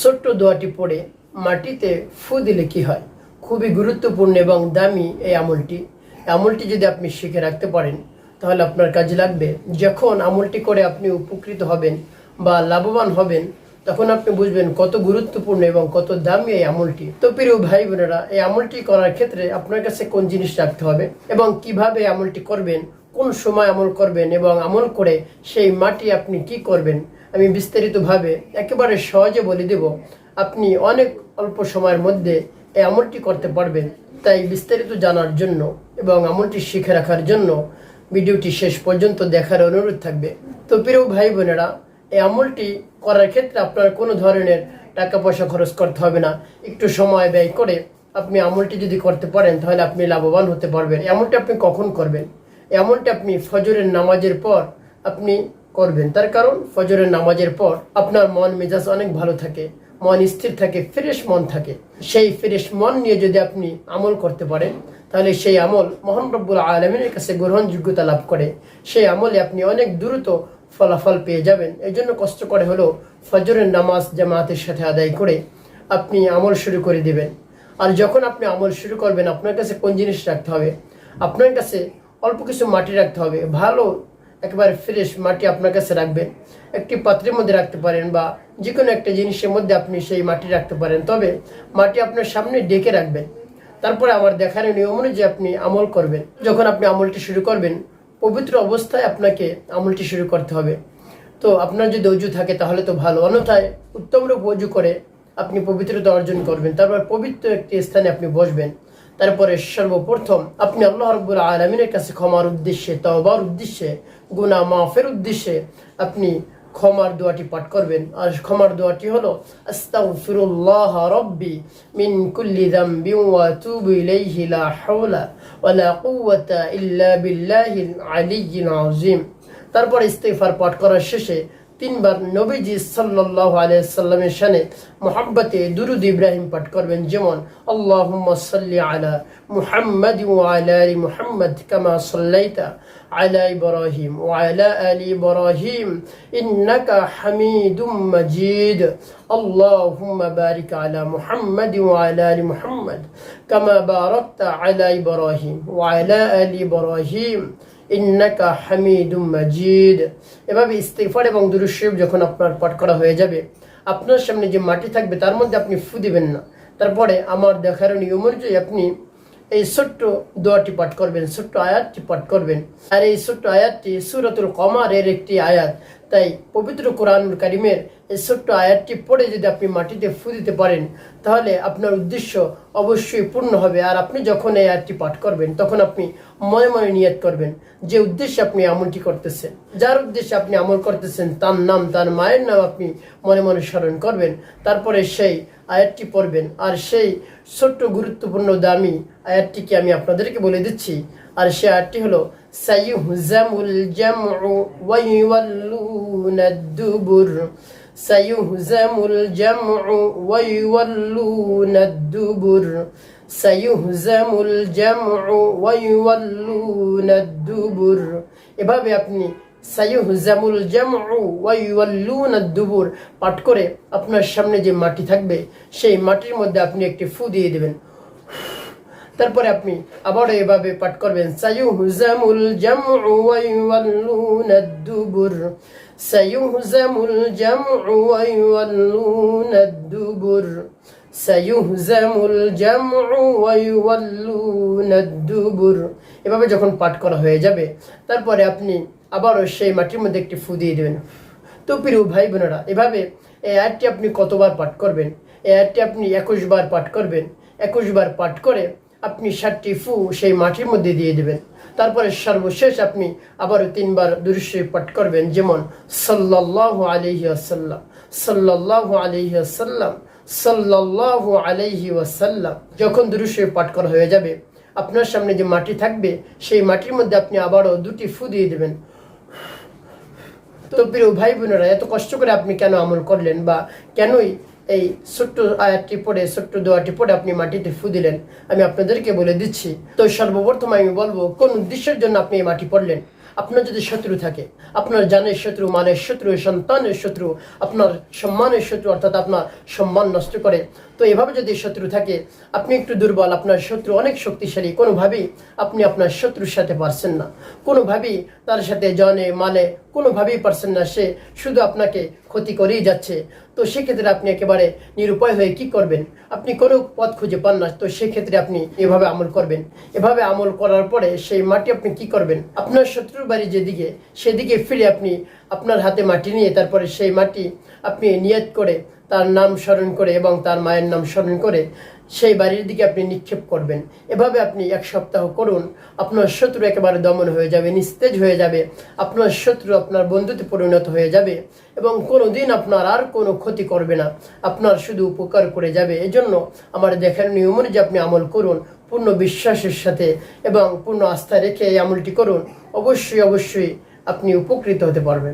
ছোট্ট দোয়াটি পড়ে মাটিতে ফু দিলে কি হয়? খুবই গুরুত্বপূর্ণ এবং দামি এই আমলটি। আমলটি যদি আপনি শিখে রাখতে পারেন, তাহলে আপনার কাজে লাগবে। যখন আমলটি করে আপনি উপকৃত হবেন বা লাভবান হবেন, তখন আপনি বুঝবেন কত গুরুত্বপূর্ণ এবং কত দামি এই আমলটি। তো প্রিয় ভাই বোনেরা এই আমলটি করার ক্ষেত্রে আপনার কাছে কোন জিনিস রাখতে হবে এবং কীভাবে আমলটি করবেন, কোন সময় আমল করবেন এবং আমল করে সেই মাটি আপনি কি করবেন আমি বিস্তারিতভাবে একেবারে সহজে বলে দেব, আপনি অনেক অল্প সময়ের মধ্যে এই আমলটি করতে পারবেন। তাই বিস্তারিত জানার জন্য এবং আমলটি শিখে রাখার জন্য ভিডিওটি শেষ পর্যন্ত দেখার অনুরোধ থাকবে। তো প্রিয় ভাই বোনেরা, এই আমলটি করার ক্ষেত্রে আপনার কোনো ধরনের টাকা পয়সা খরচ করতে হবে না। একটু সময় ব্যয় করে আপনি আমলটি যদি করতে পারেন, তাহলে আপনি লাভবান হতে পারবেন। এই আমলটি আপনি কখন করবেন? এই আমলটি আপনি ফজরের নামাজের পর আপনি করবেন। তার কারণ ফজরের নামাজের পর আপনার মন মেজাজ অনেক ভালো থাকে, মন স্থির থাকে ফ্রেশ মন থাকে। সেই ফ্রেশ মন নিয়ে যদি আপনি আমল করতে পারেন, তাহলে সেই আমল মোহন রব্বুল আলমিনের কাছে গ্রহণযোগ্যতা লাভ করে। সেই আমলে আপনি অনেক দ্রুত ফলাফল পেয়ে যাবেন। এই জন্য কষ্ট করে হলো ফজরের নামাজ জামাতের সাথে আদায় করে আপনি আমল শুরু করে দিবেন। আর যখন আপনি আমল শুরু করবেন, আপনার কাছে কোন জিনিস রাখতে হবে? আপনার কাছে অল্প কিছু মাটি রাখতে হবে। ভালো একেবারে ফ্রেশ মাটি আপনার কাছে রাখবেন। একটি পাত্রের মধ্যে রাখতে পারেন বা যে কোনো একটা জিনিসের মধ্যে আপনি সেই মাটি রাখতে পারেন। তবে মাটি আপনার সামনে ডেকে রাখবেন। তারপরে আমার দেখানোর নিয়ম অনুযায়ী আপনি আমল করবেন। যখন আপনি আমলটি শুরু করবেন, পবিত্র অবস্থায় আপনাকে আমলটি শুরু করতে হবে। তো আপনার যদি অজু থাকে তাহলে তো ভালো। অন্যথায় উত্তম রূপ অজু করে আপনি পবিত্রতা অর্জন করবেন। তারপর পবিত্র একটি স্থানে আপনি বসবেন। তারপরে সর্বপ্রথম আপনি আল্লাহ রব্বুল আলমিনের কাছে ক্ষমার উদ্দেশ্যে, তওবার উদ্দেশ্যে, গুনাহ মাফের উদ্দেশ্যে আপনি ক্ষমার দোয়াটি পাঠ করবেন। আর ক্ষমার দোয়াটি হলো, আস্তাগফিরুল্লাহ রব্বি মিন কুল্লি যামবি ওয়া আতুবু ইলাইহি লা হাওলা ওয়া লা কুওয়াতা ইল্লা বিল্লাহিল আলিয়্যিল আযীম। তারপর ইস্তেগফার পাঠ করার শেষে তিনবার নবীজি সাল্লাল্লাহু আলাইহি সাল্লামের শানে মোহাব্বতে দুরুদ ইব্রাহিম পাঠ করবেন যেমন আল্লাহুম্মা সাল্লি আলা মুহাম্মাদ ওয়া আলা আলি মুহাম্মাদ কামা সাল্লাইতা আলা ইব্রাহিম ওয়া আলা আলি ইব্রাহিম ইন্নাকা হামিদুম মাজিদ اللهم بارك على محمد وعلى ال محمد كما باركت على ابراهيم وعلى ال ابراهيم ইন্নাকা হামিদুম মাজিদ। এভাবে ইস্তেগফার এবং দুরূদ যখন আপনার পাঠ করা হয়ে যাবে, আপনার সামনে যে মাটি থাকবে তার মধ্যে আপনি ফু দিবেন না। তারপরে আমার দেখার নিয়ম অনুযায়ী আপনি এই ছোট্ট দোয়াটি পাঠ করবেন, ছোট্ট আয়াতটি পাঠ করবেন। আর এই ছোট্ট আয়াতটি সুরতুল কমারের একটি আয়াত। তাই পবিত্র কোরআনুল কারিমের এই ছোট্ট আয়াতটি পড়ে যদি আপনি মাটিতে ফু দিতে পারেন, তাহলে আপনার উদ্দেশ্য অবশ্যই পূর্ণ হবে। আর আপনি যখন এই আয়াতটি পাঠ করবেন, তখন আপনি মনে মনে নিয়ত করবেন যে উদ্দেশ্যে আপনি আমলটি করতেছেন। যার উদ্দেশ্যে আপনি আমল করতেছেন, তার নাম, তার মায়ের নাম আপনি মনে মনে স্মরণ করবেন। তারপরে সেই আয়াতটি পড়বেন। আর সেই ছোট্ট গুরুত্বপূর্ণ দামি আয়াতটিকে আমি আপনাদেরকে বলে দিচ্ছি। আর সেই আয়াতটি হলো সাইহুজামুল জামউ ওয়া ইউওয়াল্লুনা দুবুর। ওয়া ইউওয়াল্লুনা দুবুর সাইহুজামুল জামউ ওয়া ইউওয়াল্লুনা দুবুর এভাবে আপনি সাইহুজামুল জামউ ওয়া ইউওয়াল্লুনা দুবুর পাঠ করে আপনার সামনে যে মাটি থাকবে, সেই মাটির মধ্যে আপনি একটি ফু দিয়ে দেবেন। তারপরে আপনি আবারও এভাবে পাঠ করবেন সাইহুজামুল জামউ ওয়া ইউওয়াল্লুনা দুবুর সাইহুজামুল জামউ ওয়া ইউওয়াল্লুনা দুবুর সাইহুজামুল জামউ ওয়া ইউওয়াল্লুনা দুবুর এভাবে যখন পাঠ করা হয়ে যাবে, তারপরে আপনি আবারও সেই মাটির মধ্যে একটি ফু দিয়ে দেবেন। তো প্রিয় ভাই বোনেরা, এভাবে এই আয়াতটি আপনি কতবার পাঠ করবেন? এই আয়াতটি আপনি একুশ বার পাঠ করবেন। একুশ বার পাঠ করে আপনি সাতটি ফু সেই মাটির মধ্যে দিয়ে দেবেন। তারপরে সর্বশেষ আপনি আবারও তিনবার দুরুশরীফ পাঠ করবেন, যেমন সাল্লাল্লাহু আলাইহি আসাল্লাম সাল্লাল্লাহু আলাইহি আসাল্লাম সাল্লাল্লাহু আলাইহি ওয়াসাল্লাম। যখন দুরুশরীফ পাঠ করা হয়ে যাবে, আপনার সামনে যে মাটি থাকবে, সেই মাটির মধ্যে আপনি আবারও দুটি ফু দিয়ে দেবেন। তো প্রিয় ভাই বোনেরা, এত কষ্ট করে আপনি কেন আমল করলেন বা কেনই এই ছোট্ট আয়াতটি পড়ে, ছোট্ট দোয়াটি পড়ে আপনি মাটিতে ফু দিলেন। আমি আপনাদেরকে বলে দিচ্ছি, তো সর্বপ্রথম আমি বলব, কোন উদ্দেশ্যের জন্য আপনি এই মাটি পড়লেন? আপনার যদি শত্রু থাকে, আপনার জানের শত্রু মানের শত্রু, সন্তানের শত্রু, আপনার সম্মানের শত্রু, অর্থাৎ আপনার সম্মান নষ্ট করে, তো এভাবে যদি শত্রু থাকে, আপনি একটু দুর্বল, আপনার শত্রু অনেক শক্তিশালী, কোনোভাবেই আপনি আপনার শত্রুর সাথে পারছেন না। কোনোভাবেই তার সাথে জনে মানে কোনোভাবেই পারছেন না, সে শুধু আপনাকে ক্ষতি করেই যাচ্ছে। তো সেক্ষেত্রে আপনি একেবারে নিরুপায় হয়ে কি করবেন? আপনি কোনো পথ খুঁজে পান না, তো সেক্ষেত্রে আপনি এভাবে আমল করবেন। এভাবে আমল করার পরে সেই মাটি আপনি কি করবেন? আপনার শত্রুর বাড়ি যেদিকে, সেদিকে ফিরে আপনি আপনার হাতে মাটি নিয়ে তারপরে সেই মাটি আপনি নিয়াত করে তার নাম স্মরণ করে এবং তার মায়ের নাম স্মরণ করে সেই বাড়ির দিকে আপনি নিক্ষেপ করবেন। এভাবে আপনি এক সপ্তাহ করুন। আপনার শত্রু একেবারে দমন হয়ে যাবে, নিস্তেজ হয়ে যাবে। আপনার শত্রু আপনার বন্ধুতে পরিণত হয়ে যাবে এবং কোনো দিন আপনার আর কোনো ক্ষতি করবে না। আপনার শুধু উপকার করে যাবে। এজন্য আমার দেখার নিয়ম অনুযায়ী আপনি আমল করুন পূর্ণ বিশ্বাসের সাথে এবং পূর্ণ আস্থা রেখে এই আমলটি করুন। অবশ্যই অবশ্যই আপনি উপকৃত হতে পারবেন।